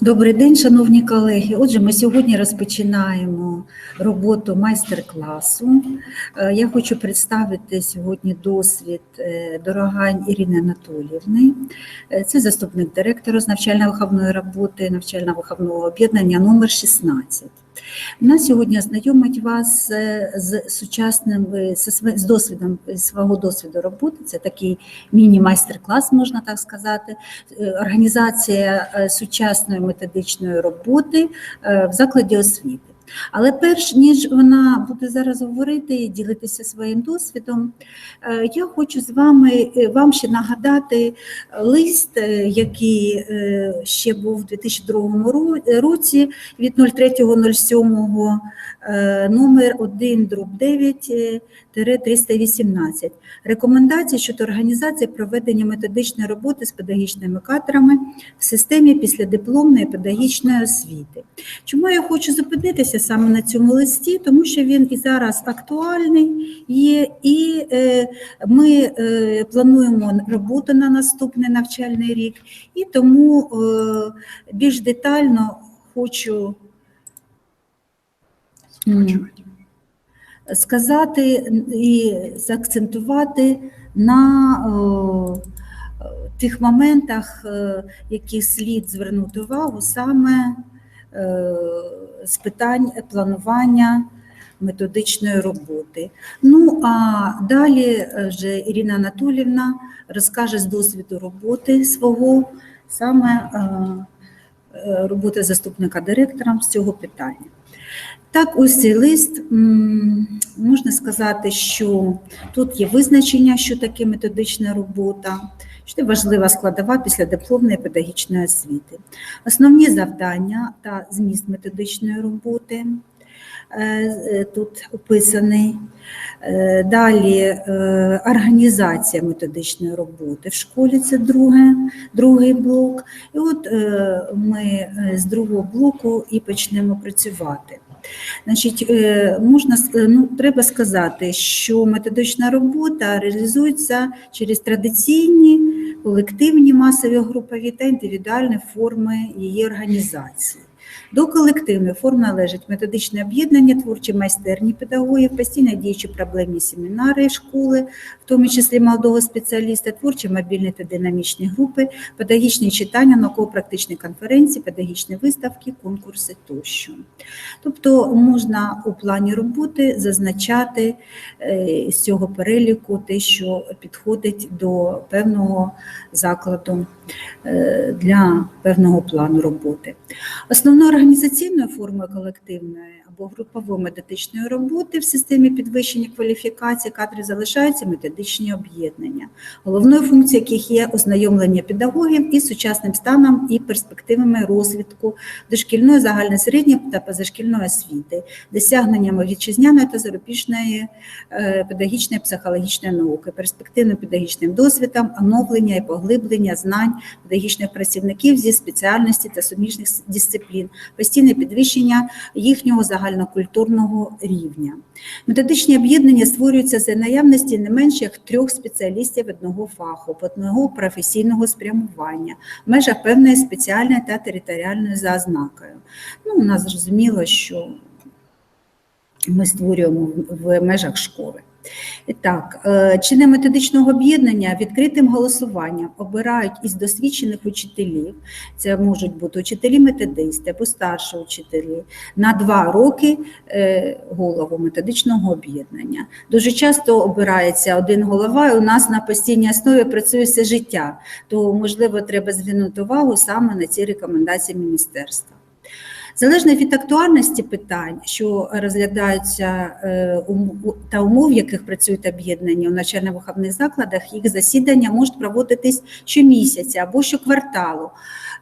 Добрий день, шановні колеги. Отже, ми сьогодні розпочинаємо роботу майстер-класу. Е, Я хочу представити сьогодні досвід е, Дорогань Ірини Анатоліївни. Е, Це заступник директора з навчально-виховної роботи, навчально-виховного об'єднання номер 16. Вона сьогодні ознайомить вас е, з сучасним е, з досвідом свого досвіду роботи. Це такий міні-майстер-клас, можна так сказати. Е, Організація е, сучасної методичної роботи е, в закладі освіти. Але перш ніж вона буде зараз говорити і ділитися своїм досвідом, е, я хочу з вами е, вам ще нагадати лист, е, який ще був у 2002 році від 03.07 е, номер 1 дроб 9 е, тире 318. Рекомендації щодо організації проведення методичної роботи з педагогічними кадрами в системі післядипломної педагогічної освіти. Чому я хочу зупинитися саме на цьому листі? Тому що він і зараз актуальний є, і е, ми е, плануємо роботу на наступний навчальний рік, і тому е, більш детально хочу сказати і заакцентувати на тих моментах, які слід звернути увагу саме з питань планування методичної роботи. Ну а далі е, вже Ірина Анатолівна розкаже з досвіду роботи свого саме е, е, роботи заступника директора з цього питання. Так, ось цей лист можна сказати, що тут є визначення, що таке методична робота, що важлива складова після дипломної педагогічної освіти. Основні завдання та зміст методичної роботи е, е, тут описаний. Е, Далі організація методичної роботи в школі це друге, другий блок. І от ми з другого блоку і почнемо працювати. Значить, можна ну, треба сказати, що методична робота реалізується через традиційні колективні масові групові та індивідуальні форми її організації. До колективної форми належать методичне об'єднання, творчі майстерні педагогів, постійно діючі проблемні семінари школи, в тому числі молодого спеціаліста, творчі мобільні та динамічні групи, педагогічні читання, науково-практичні конференції, педагогічні виставки, конкурси тощо. Тобто можна у плані роботи зазначати е, з цього переліку те, що підходить до певного закладу е, для певного плану роботи. Основною організаційною формою колективної або групової методичної роботи в системі підвищення кваліфікації кадрів залишаються методичні об'єднання, головною функцією яких є ознайомлення педагогів із сучасним станом і перспективами розвитку дошкільної, загальної середньої та позашкільної освіти, досягненнями вітчизняної та зарубіжної е, педагогічної психологічної науки, перспективним педагогічним досвідом, оновлення і поглиблення знань педагогічних працівників зі спеціальності та суміжних дисциплін, постійне підвищення їхнього загальнокультурного рівня. Методичні об'єднання створюються за наявності не менше як трьох спеціалістів одного фаху, одного професійного спрямування в межах певної спеціальної та територіальної зазнакою. Ну, у нас зрозуміло, що ми створюємо в- межах школи. Так, е, члени методичного об'єднання відкритим голосуванням обирають із досвідчених учителів, це можуть бути учителі-методисти або старші учителі, на два роки е, голову методичного об'єднання. Дуже часто обирається один голова, і у нас на постійній основі працює все життя, то, можливо, треба звернути увагу саме на ці рекомендації міністерства. Залежно від актуальності питань, що розглядаються е, та умов, в яких працюють об'єднання у навчально-виховних закладах, їх засідання можуть проводитись щомісяця або щокварталу,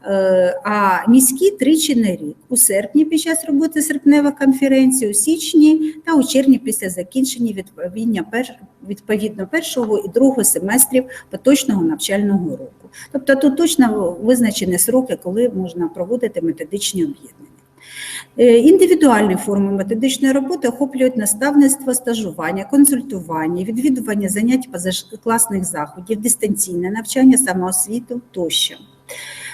Е, а міські тричі на рік у серпні під час роботи серпневої конференції, у січні та у червні після закінчення відповідня пер- відповідно першого і другого семестрів поточного навчального року. Тобто тут точно визначені сроки, коли можна проводити методичні об'єднання. Е, Індивідуальні форми методичної роботи охоплюють наставництво, стажування, консультування, відвідування занять позакласних заходів, дистанційне навчання, самоосвіту тощо.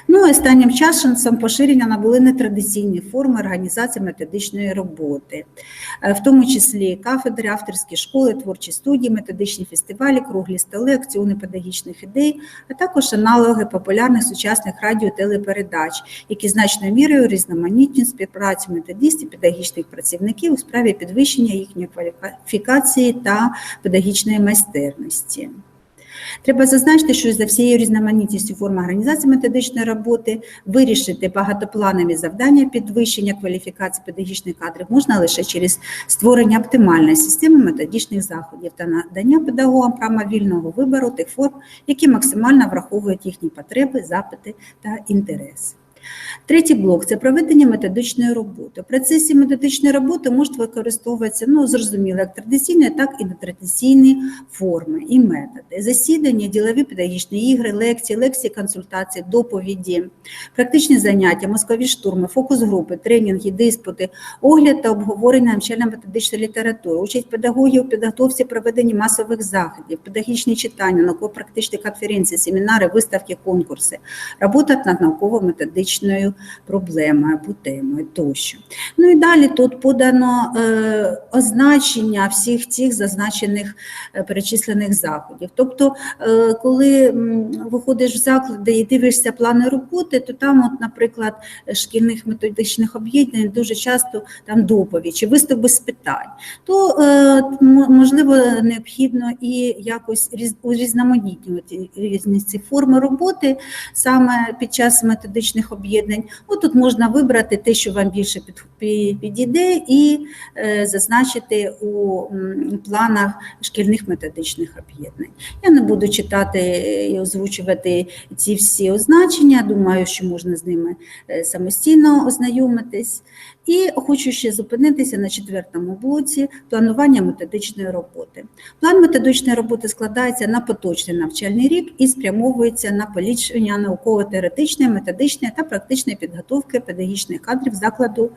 Ну, останнім часом поширення набули нетрадиційні форми організації методичної роботи, Е, в тому числі кафедри, авторські школи, творчі студії, методичні фестивалі, круглі столи, акціони педагогічних ідей, а також аналоги популярних сучасних радіо телепередач, які значною мірою різноманітнюють співпрацю методистів, педагогічних працівників у справі підвищення їхньої кваліфікації та педагогічної майстерності. Треба зазначити, що за всією різноманітністю форм організації методичної роботи вирішити багатопланові завдання підвищення кваліфікації педагогічних кадрів можна лише через створення оптимальної системи методичних заходів та надання педагогам права вільного вибору тих форм, які максимально враховують їхні потреби, запити та інтереси. Третій блок це проведення методичної роботи. В процесі методичної роботи можуть використовуватися ну, зрозуміло, як традиційні, так і нетрадиційні форми і методи. Засідання, ділові педагогічні ігри, лекції, лекції, консультації, доповіді, практичні заняття, мозкові штурми, фокус-групи, тренінги, диспути, огляд та обговорення навчально-методичної літератури, участь педагогів у підготовці проведення масових заходів, педагогічні читання, науково-практичні конференції, семінари, виставки, конкурси, робота над науково-методичною проблемою або темою тощо. Ну і далі тут подано е, означення всіх цих зазначених е, перечислених заходів. Тобто, е, коли м, виходиш в заклади і дивишся плани роботи, то там, от, наприклад, шкільних методичних об'єднань дуже часто там доповідь чи виступ без питань, то е, можливо необхідно і якось різ- урізноманітнювати різні ці форми роботи саме під час методичних об'єднань. От тут можна вибрати те, що вам більше підійде, і е, зазначити у планах шкільних методичних об'єднань. Я не буду читати і озвучувати ці всі означення. Думаю, що можна з ними е, самостійно ознайомитись. І хочу ще зупинитися на четвертому блоці планування методичної роботи. План методичної роботи складається на поточний навчальний рік і спрямовується на полічення науково-теоретичної, методичної та практичної підготовки педагогічних кадрів закладу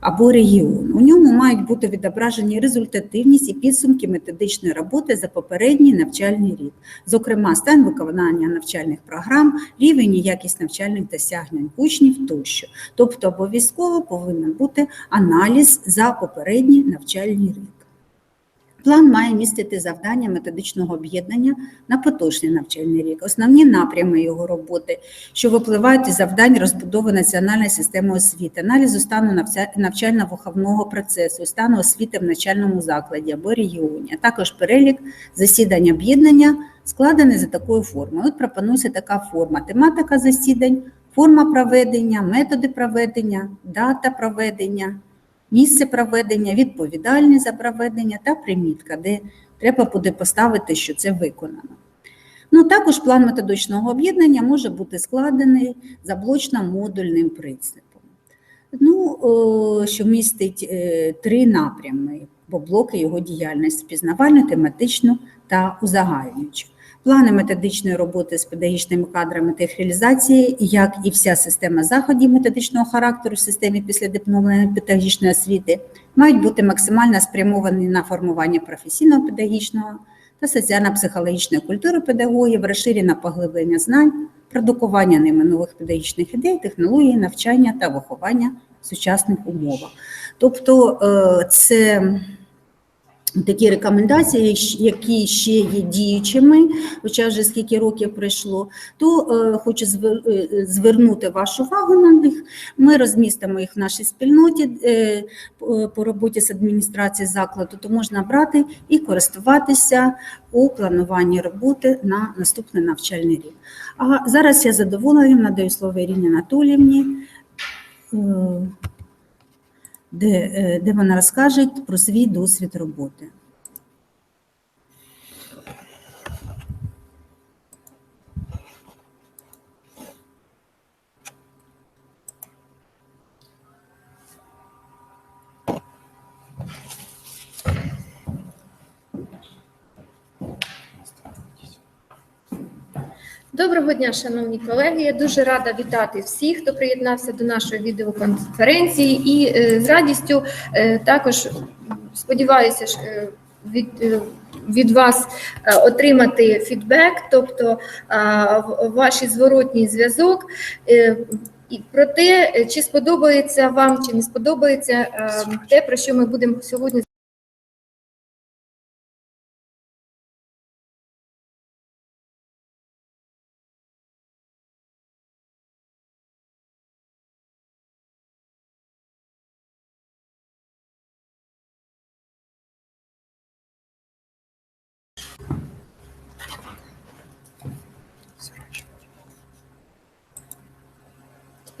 або регіон. У ньому мають бути відображені результативність і підсумки методичної роботи за попередній навчальний рік, зокрема, стан виконання навчальних програм, рівень і якість навчальних досягнень учнів тощо. Тобто обов'язково повинен бути аналіз за попередній навчальний рік. План має містити завдання методичного об'єднання на поточний навчальний рік, основні напрями його роботи, що випливають із завдань розбудови національної системи освіти, аналізу стану навчально-виховного процесу, стану освіти в навчальному закладі або регіоні, а також перелік засідань об'єднання, складений за такою формою. От пропонується така форма: тематика засідань, форма проведення, методи проведення, дата проведення місце проведення, відповідальність за проведення та примітка, де треба буде поставити, що це виконано. Ну, також план методичного об'єднання може бути складений за блочно-модульним принципом. Ну, що містить е, три напрями, бо блоки його діяльності пізнавальну, тематичну та узагальнюючу. Плани методичної роботи з педагогічними кадрами та їх реалізації, як і вся система заходів методичного характеру в системі післядипломної педагогічної освіти, мають бути максимально спрямовані на формування професійного педагогічного та соціально-психологічної культури педагогів, розширення поглиблення знань, продукування ними нових педагогічних ідей, технологій, навчання та виховання в сучасних умовах. Тобто е, це такі рекомендації, які ще є діючими, хоча вже скільки років пройшло, то е, хочу е, звернути вашу увагу на них. Ми розмістимо їх в нашій спільноті е, по- роботі з адміністрацією закладу, то можна брати і користуватися у плануванні роботи на наступний навчальний рік. А зараз я задоволенням надаю слово Ірині Анатоліївні. Де, е, де вона розкаже про свій досвід роботи. Доброго дня, шановні колеги. Я дуже рада вітати всіх, хто приєднався до нашої відеоконференції, і е, з радістю е, також сподіваюся, е, від, від вас отримати фідбек, тобто в- ваші зворотній зв'язок. І про те, чи сподобається вам, чи не сподобається те, про що ми будемо сьогодні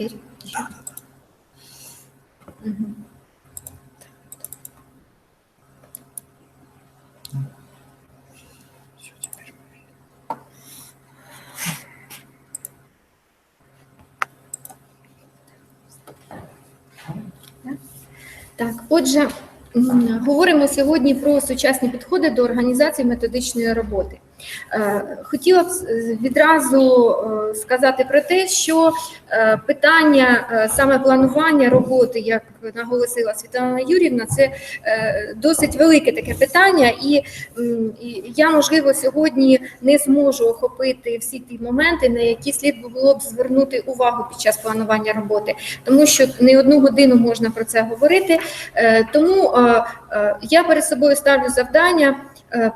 Теперь еще. Мгм. Так, отже, говоримо сьогодні про сучасні підходи до організації методичної роботи. Е, Хотіла б е, відразу е, сказати про те, що питання саме планування роботи, як наголосила Світлана Юрівна, це досить велике таке питання, і я, можливо, сьогодні не зможу охопити всі ті моменти, на які слід було б звернути увагу під час планування роботи, тому що не одну годину можна про це говорити. Тому я перед собою ставлю завдання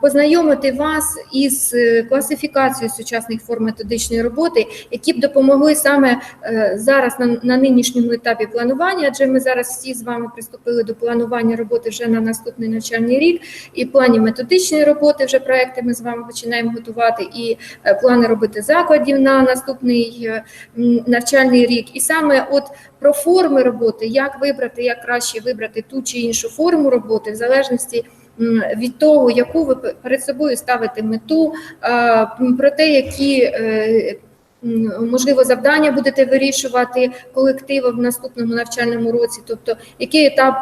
познайомити вас із е, класифікацією сучасних форм методичної роботи, які б допомогли саме е, зараз на, на нинішньому етапі планування, адже ми зараз всі з вами приступили до планування роботи вже на наступний навчальний рік, і плані методичної роботи вже проекти ми з вами починаємо готувати, і е, плани робити закладів на наступний е, навчальний рік. І саме от про форми роботи, як вибрати, як краще вибрати ту чи іншу форму роботи, в залежності від того, яку ви перед собою ставите мету, е, про те, які е, можливо завдання будете вирішувати колективом в наступному навчальному році, тобто який етап.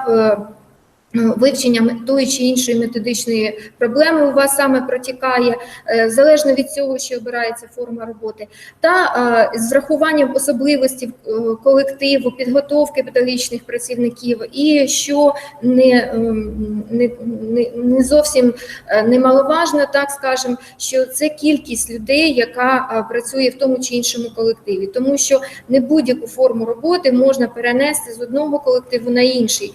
Е, Вивчення тої чи іншої методичної проблеми у вас саме протікає, е, залежно від цього, що обирається форма роботи, та е, з врахуванням особливостей колективу, підготовки педагогічних працівників, і що не, ем, не, не, не зовсім немаловажно, так скажемо, що це кількість людей, яка працює в тому чи іншому колективі, тому що не будь-яку форму роботи можна перенести з одного колективу на інший,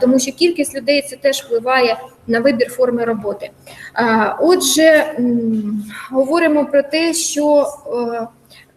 тому що кількість людей це теж впливає на вибір форми роботи. Отже, говоримо про те, що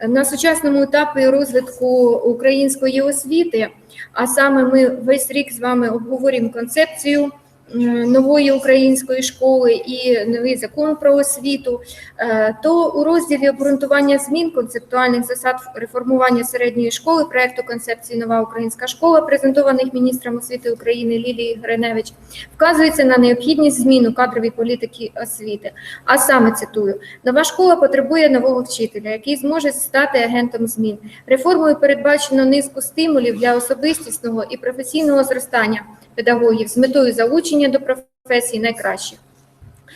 е, на сучасному етапі розвитку української освіти, а саме ми весь рік з вами обговорюємо концепцію нової української школи і новий закон про освіту, е, то у розділі обґрунтування змін концептуальних засад реформування середньої школи проекту концепції Нова українська школа, презентованих міністром освіти України Лілії Гриневич, вказується на необхідність змін у кадровій політики освіти. А саме цитую: нова школа потребує нового вчителя, який зможе стати агентом змін. Реформою передбачено низку стимулів для особистісного і професійного зростання педагогів з метою залучення до професії найкращих.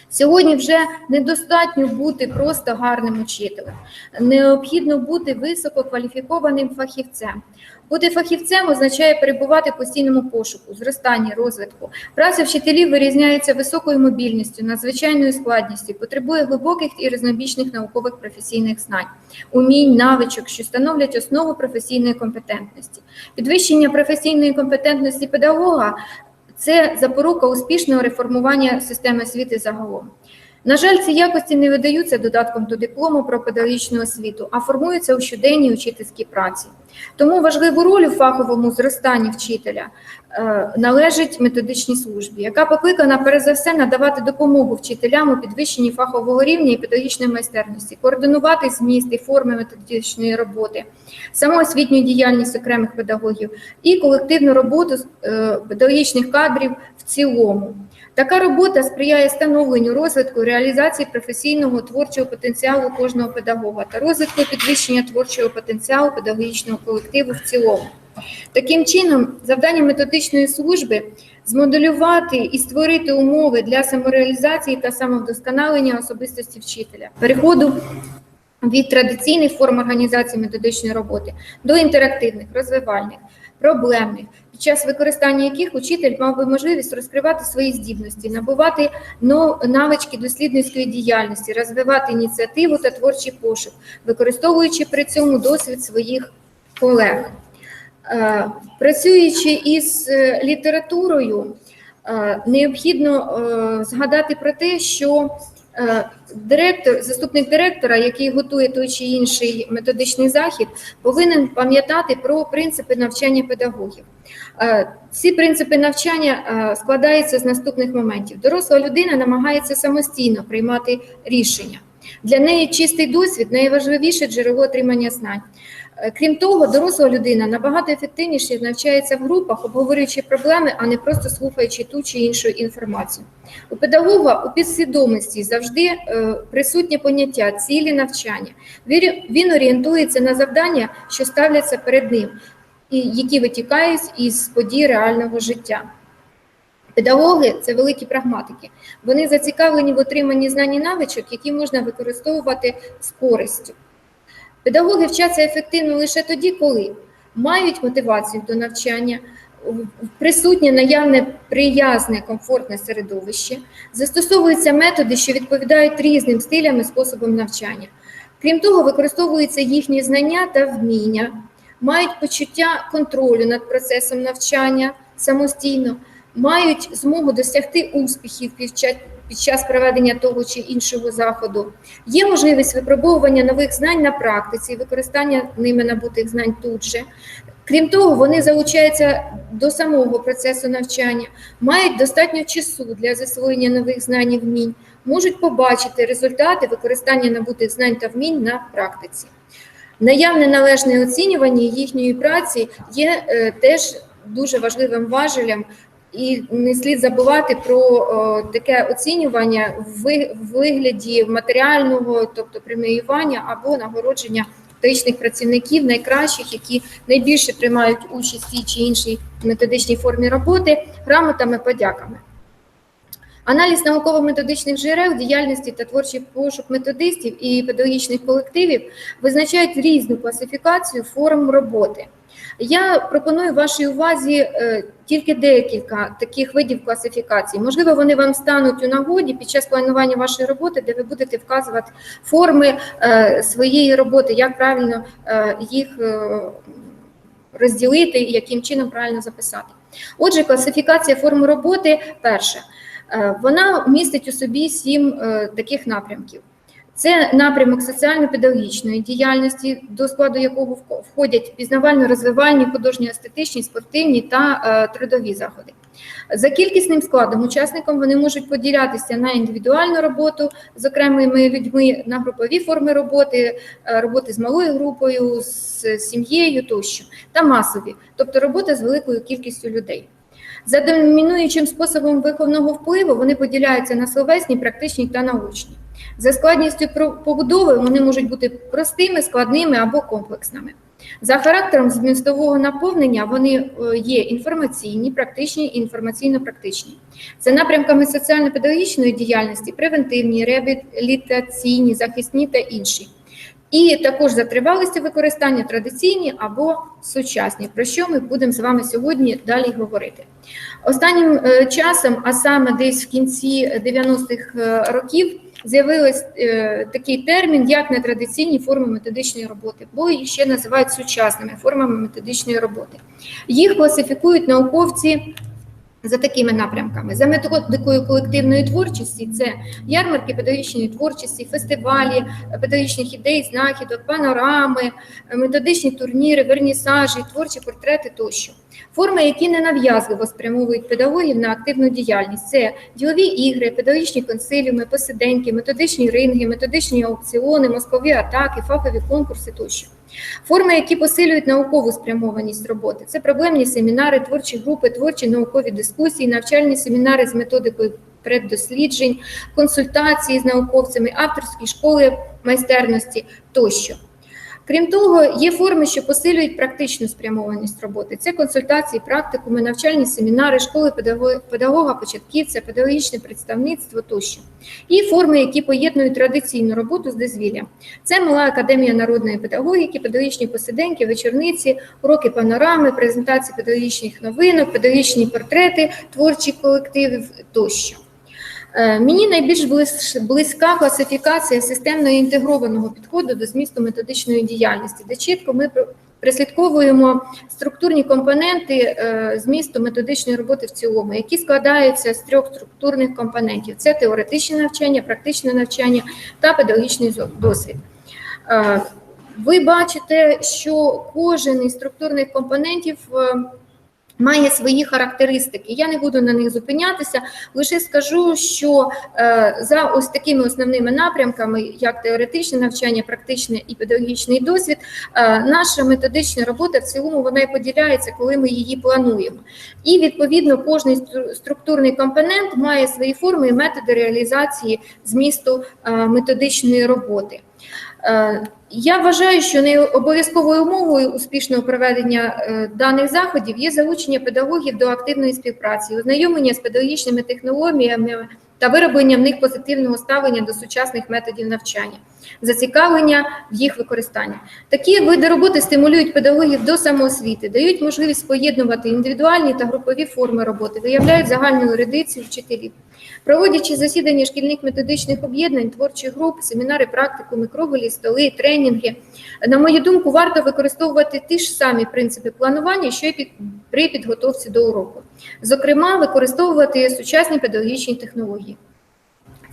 Сьогодні вже недостатньо бути просто гарним учителем. Необхідно бути висококваліфікованим фахівцем. Бути фахівцем означає перебувати в постійному пошуку, зростанні, розвитку. Праця вчителів вирізняється високою мобільністю, надзвичайною складністю, потребує глибоких і різнобічних наукових професійних знань, умінь, навичок, що становлять основу професійної компетентності. Підвищення професійної компетентності педагога це запорука успішного реформування системи освіти загалом. На жаль, ці якості не видаються додатком до диплому про педагогічну освіту, а формуються у щоденній учительській праці. Тому важливу роль у фаховому зростанні вчителя належить методичній службі, яка покликана перш за все надавати допомогу вчителям у підвищенні фахового рівня і педагогічної майстерності, координувати зміст і форми методичної роботи, самоосвітню діяльність окремих педагогів і колективну роботу е, педагогічних кадрів в цілому. Така робота сприяє становленню розвитку реалізації професійного творчого потенціалу кожного педагога та розвитку підвищення творчого потенціалу педагогічного колективу в цілому. Таким чином, завдання методичної служби змоделювати і створити умови для самореалізації та самовдосконалення особистості вчителя, переходу від традиційних форм організації методичної роботи до інтерактивних, розвивальних. проблемних, під час використання яких учитель мав би можливість розкривати свої здібності, набувати навички дослідницької діяльності, розвивати ініціативу та творчий пошук, використовуючи при цьому досвід своїх колег. Е, Працюючи із е, літературою, е, необхідно згадати про те, що директор, заступник директора, який готує той чи інший методичний захід, повинен пам'ятати про принципи навчання педагогів. Ці принципи навчання складаються з наступних моментів. Доросла людина намагається самостійно приймати рішення. Для неї чистий досвід найважливіше джерело отримання знань. Е, Крім того, доросла людина набагато ефективніше навчається в групах, обговорюючи проблеми, а не просто слухаючи ту чи іншу інформацію. У педагога у підсвідомості завжди е, присутнє поняття цілі навчання. Він, він орієнтується на завдання, що ставляться перед ним, і які витікають із подій реального життя. Педагоги це великі прагматики. Вони зацікавлені в отриманні знань і навичок, які можна використовувати з користю. Педагоги вчаться ефективно лише тоді, коли мають мотивацію до навчання, присутнє наявне приязне, комфортне середовище, застосовуються методи, що відповідають різним стилям і способам навчання. Крім того, використовуються їхні знання та вміння, мають почуття контролю над процесом навчання самостійно, мають змогу досягти успіхів під під час проведення того чи іншого заходу. Є можливість випробовування нових знань на практиці, використання ними набутих знань тут же. Крім того, вони залучаються до самого процесу навчання, мають достатньо часу для засвоєння нових знань і вмінь, можуть побачити результати використання набутих знань та вмінь на практиці. Наявне належне оцінювання їхньої праці є е, теж дуже важливим важелем і не слід забувати про о, таке оцінювання в вигляді матеріального, тобто преміювання або нагородження методичних працівників, найкращих, які найбільше приймають участь в тій чи іншій методичній формі роботи, грамотами, подяками. Аналіз науково-методичних джерел діяльності та творчий пошук методистів і педагогічних колективів визначають різну класифікацію форм роботи. Я пропоную вашій увазі е, тільки декілька таких видів класифікацій. Можливо, вони вам стануть у нагоді під час планування вашої роботи, де ви будете вказувати форми е, своєї роботи, як правильно е, їх розділити і яким чином правильно записати. Отже, класифікація форм роботи перша. Вона містить у собі сім таких напрямків. Це напрямок соціально-педагогічної діяльності, до складу якого входять пізнавально-розвивальні, художньо-естетичні, спортивні та е, трудові заходи. За кількісним складом учасникам вони можуть поділятися на індивідуальну роботу з окремими людьми, на групові форми роботи, е, роботи з малою групою, з сім'єю тощо, та масові, тобто робота з великою кількістю людей. За домінуючим способом виховного впливу вони поділяються на словесні, практичні та научні. За складністю побудови вони можуть бути простими, складними або комплексними. За характером змістового наповнення вони е, є інформаційні, практичні і інформаційно-практичні. За напрямками соціально-педагогічної діяльності превентивні, реабілітаційні, захисні та інші. І також за тривалістю використання традиційні або сучасні, про що ми будемо з вами сьогодні далі говорити. Останнім е, часом, а саме десь в кінці 90-х е, років, з'явився такий термін, як нетрадиційні форми методичної роботи, бо їх ще називають сучасними формами методичної роботи. Їх класифікують науковці за такими напрямками: за методикою колективної творчості це ярмарки педагогічної творчості, фестивалі педагогічних ідей, знахідок, панорами, методичні турніри, вернісажі, творчі портрети тощо. Форми, які ненав'язливо спрямовують педагогів на активну діяльність, це ділові ігри, педагогічні консиліуми, посиденьки, методичні ринги, методичні аукціони, мозкові атаки, фахові конкурси тощо. Форми, які посилюють наукову спрямованість роботи, це проблемні семінари, творчі групи, творчі наукові дискусії, навчальні семінари з методикою преддосліджень, консультації з науковцями, авторські школи майстерності тощо. Крім того, є форми, що посилюють практичну спрямованість роботи. Це консультації, практикуми, навчальні семінари, школи педагога, початківця, педагогічне представництво тощо. І форми, які поєднують традиційну роботу з дозвіллям. Це мала академія народної педагогіки, педагогічні посиденьки, вечорниці, уроки панорами, презентації педагогічних новинок, педагогічні портрети, творчі колективи тощо. Е, Мені найбільш близька класифікація системно інтегрованого підходу до змісту методичної діяльності, де чітко ми прислідковуємо структурні компоненти е, змісту методичної роботи в цілому, які складаються з трьох структурних компонентів: це теоретичне навчання, практичне навчання та педагогічний досвід. Е, Ви бачите, що кожен із структурних компонентів має свої характеристики. Я не буду на них зупинятися, лише скажу, що е, за ось такими основними напрямками, як теоретичне навчання, практичне і педагогічний досвід, е, наша методична робота в цілому вона і поділяється, коли ми її плануємо. І відповідно кожний структурний компонент має свої форми і методи реалізації змісту е, методичної роботи. Е, Я вважаю, що не обов'язковою умовою успішного проведення е, даних заходів є залучення педагогів до активної співпраці, ознайомлення з педагогічними технологіями та вироблення в них позитивного ставлення до сучасних методів навчання, зацікавлення в їх використанні. Такі види роботи стимулюють педагогів до самоосвіти, дають можливість поєднувати індивідуальні та групові форми роботи, виявляють загальну ерудицію вчителів. Проводячи засідання шкільних методичних об'єднань, творчих груп, семінари, практикуми, круглі, столи, тренінги, на мою думку, варто використовувати ті ж самі принципи планування, що й при підготовці до уроку. Зокрема, використовувати сучасні педагогічні технології.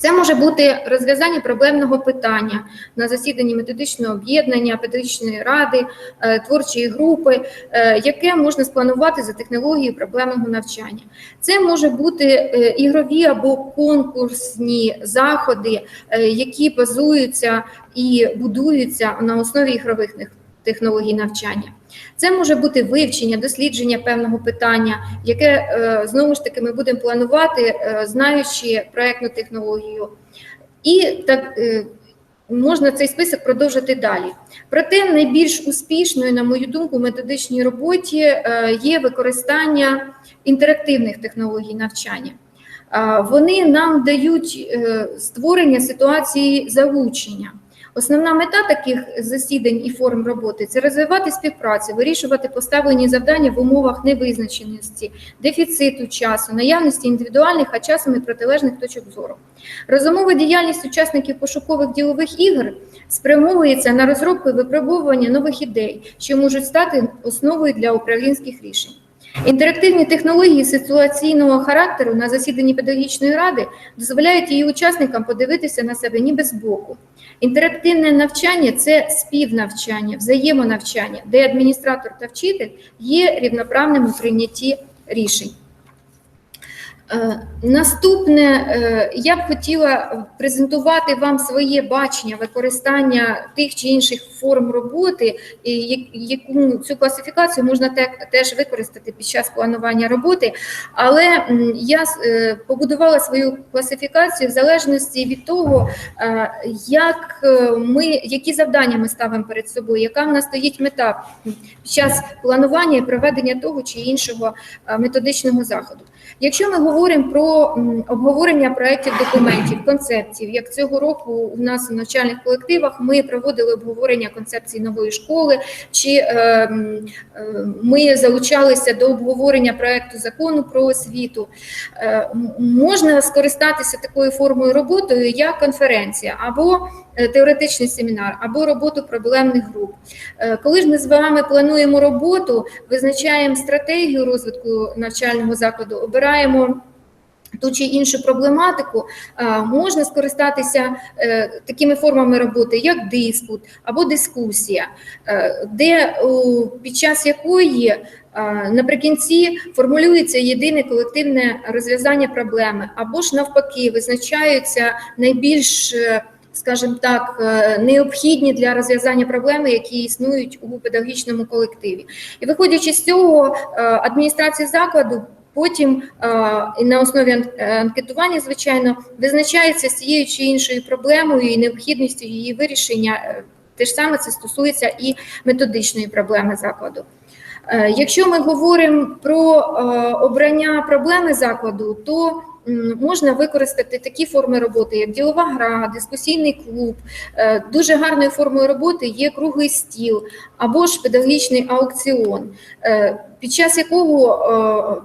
Це може бути розв'язання проблемного питання на засіданні методичного об'єднання, педагогічної ради, е, творчої групи, е, яке можна спланувати за технологією проблемного навчання. Це може бути е, ігрові або конкурсні заходи, які базуються і будуються на основі ігрових нех- технологій навчання. Це може бути вивчення, дослідження певного питання, яке е, знову ж таки ми будемо планувати, е, знаючи проектну технологію. І так е, можна цей список продовжити далі. Проте найбільш успішною, на мою думку, методичній роботі є використання інтерактивних технологій навчання. Вони нам дають створення ситуації залучення. Основна мета таких засідань і форм роботи це розвивати співпрацю, вирішувати поставлені завдання в умовах невизначеності, дефіциту часу, наявності індивідуальних, а часом і протилежних точок зору. Розумова діяльність учасників пошукових ділових ігор спрямовується на розробку і випробування нових ідей, що можуть стати основою для управлінських рішень. Інтерактивні технології ситуаційного характеру на засіданні педагогічної ради дозволяють її учасникам подивитися на себе ніби збоку. Інтерактивне навчання це співнавчання, взаємонавчання, де адміністратор та вчитель є рівноправним у прийнятті рішень. Е, Наступне, е, я б хотіла презентувати вам своє бачення використання тих чи інших форм роботи, яку цю класифікацію можна теж використати під час планування роботи. Але я е, побудувала свою класифікацію в залежності від того, як ми, які завдання ми ставимо перед собою, яка в нас стоїть мета під час планування і проведення того чи іншого методичного заходу. Якщо ми говоримо про обговорення проєктів документів, концепцій, як цього року у нас у навчальних колективах ми проводили обговорення концепції нової школи, чи е, е, ми залучалися до обговорення проєкту закону про освіту, е, можна скористатися такою формою роботою, як конференція або теоретичний семінар, або роботу проблемних груп. Коли ж ми з вами плануємо роботу, визначаємо стратегію розвитку навчального закладу, обираємо ту чи іншу проблематику, можна скористатися е, такими формами роботи, як диспут або дискусія, е, де під час якої наприкінці формулюється єдине колективне розв'язання проблеми, або ж навпаки визначаються найбільш е, скажімо так, е, необхідні для розв'язання проблеми, які існують у педагогічному колективі. І виходячи з цього, е, адміністрація закладу потім е, і на основі е, анкетування, звичайно, визначається з цією чи іншою проблемою і необхідністю її вирішення. е, Те ж саме це стосується і методичної проблеми закладу. Якщо ми говоримо про обрання проблеми закладу, то можна використати такі форми роботи, як ділова гра, дискусійний клуб. Дуже гарною формою роботи є круглий стіл або ж педагогічний аукціон, під час якого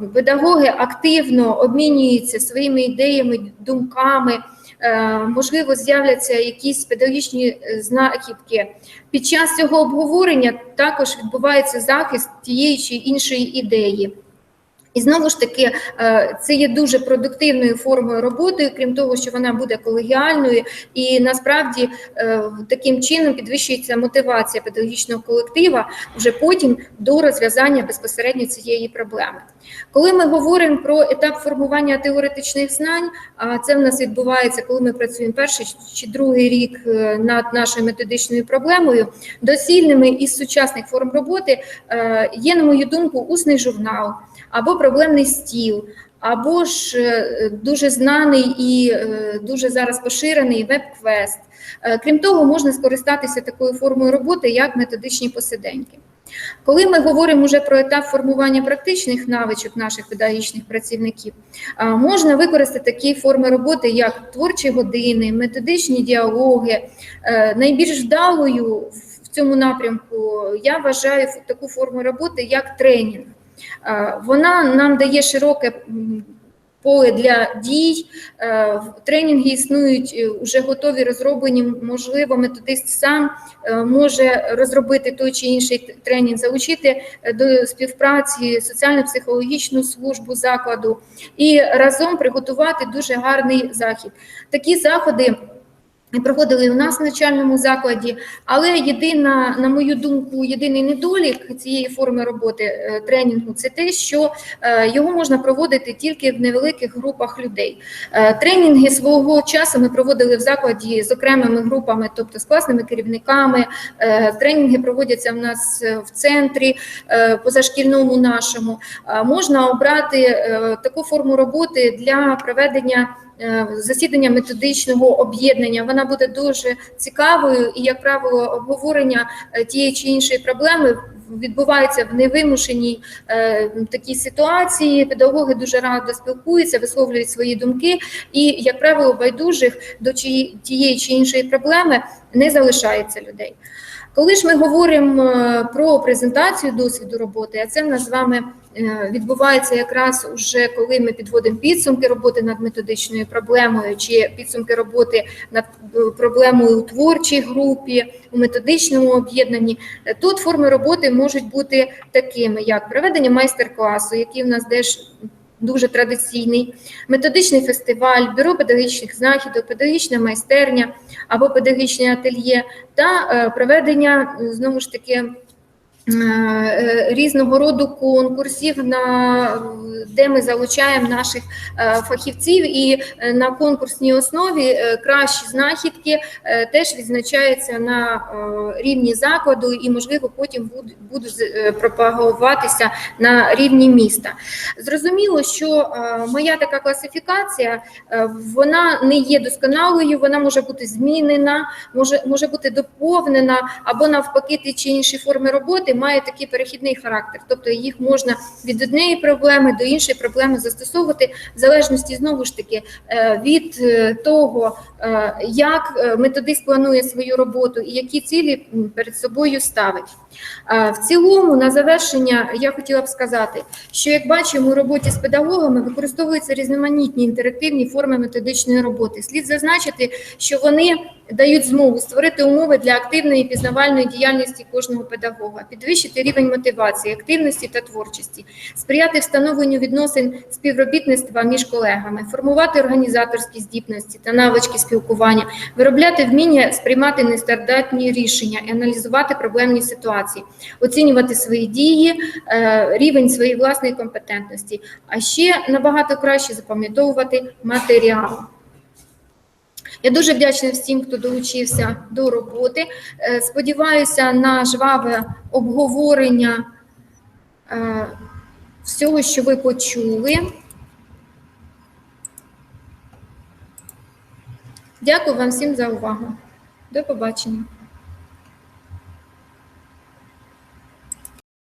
е, педагоги активно обмінюються своїми ідеями, думками. Е, Можливо, з'являться якісь педагогічні е, знахідки. Під час цього обговорення також відбувається захист тієї чи іншої ідеї. І знову ж таки, е, це є дуже продуктивною формою роботи, крім того, що вона буде колегіальною, і насправді е, таким чином підвищується мотивація педагогічного колектива вже потім до розв'язання безпосередньо цієї проблеми. Коли ми говоримо про етап формування теоретичних знань, а це в нас відбувається, коли ми працюємо перший чи другий рік е, над нашою методичною проблемою, доцільними із сучасних форм роботи е, є, на мою думку, усний журнал або проблемний стіл, або ж е, дуже знаний і дуже зараз поширений веб-квест. Крім того, можна скористатися такою формою роботи, як методичні посиденьки. Коли ми говоримо вже про етап формування практичних навичок наших педагогічних працівників, можна використати такі форми роботи, як творчі години, методичні діалоги. Е, Найбільш вдалою в цьому напрямку я вважаю таку форму роботи як тренінг. Вона нам дає широке поле для дій. Е, тренінги існують вже готові розроблені. Можливо, методист сам е, може розробити той чи інший тренінг, залучити е, до співпраці соціально-психологічну службу закладу і разом приготувати дуже гарний захід. Такі заходи. І Проходили у нас в навчальному закладі, але єдина, на мою думку, єдиний недолік цієї форми роботи е, тренінгу це те, що е, його можна проводити тільки в невеликих групах людей. Е, Тренінги свого часу ми проводили в закладі з окремими групами, тобто з класними керівниками. Тренінги проводяться в нас в центрі позашкільному нашому. Можна обрати таку форму роботи для проведення засідання методичного об'єднання. Вона буде дуже цікавою і, як правило, обговорення е, тієї чи іншої проблеми відбувається в невимушеній е, такій ситуації. Педагоги дуже радо спілкуються, висловлюють свої думки, і, як правило, байдужих до тієї чи іншої проблеми не залишається людей. Коли ж ми говоримо е, про презентацію досвіду роботи, а це в нас з вами е, відбувається якраз уже коли ми підводимо підсумки роботи над методичною проблемою, чи підсумки роботи над е, проблемою у творчій групі, у методичному об'єднанні, е, тут форми роботи можуть бути такими, як проведення майстер-класу, який в нас теж дуже традиційний, методичний фестиваль, бюро педагогічних знахідок, педагогічна майстерня або педагогічне ательє та е, проведення е, знову ж таки. Е, Різного роду конкурсів, на де ми залучаємо наших е, фахівців, і е, на конкурсній основі кращі знахідки теж відзначаються на рівні закладу, і можливо потім будуть пропагуватися на рівні міста. Зрозуміло, що моя така класифікація вона не є досконалою, вона може бути змінена, може, може бути доповнена, або навпаки, ті чи інші форми роботи мають такий перехідний характер, тобто їх можна від однієї проблеми до іншої проблеми застосовувати в залежності знову ж таки е, від е, того, е, як методист планує свою роботу і які цілі перед собою ставить. В цілому, на завершення, я хотіла б сказати, що як бачимо у роботі з педагогами використовуються різноманітні інтерактивні форми методичної роботи. Слід зазначити, що вони дають змогу створити умови для активної пізнавальної діяльності кожного педагога, підвищити рівень мотивації, активності та творчості, сприяти встановленню відносин співробітництва між колегами, формувати організаторські здібності та навички спілкування, виробляти вміння сприймати нестандартні рішення і аналізувати проблемні ситуації, оцінювати свої дії, е, рівень своєї власної компетентності, а ще набагато краще запам'ятовувати матеріал. Я дуже вдячна всім, хто долучився до роботи. Е, Сподіваюся на жваве обговорення е, всього, що ви почули. Дякую вам всім за увагу. До побачення.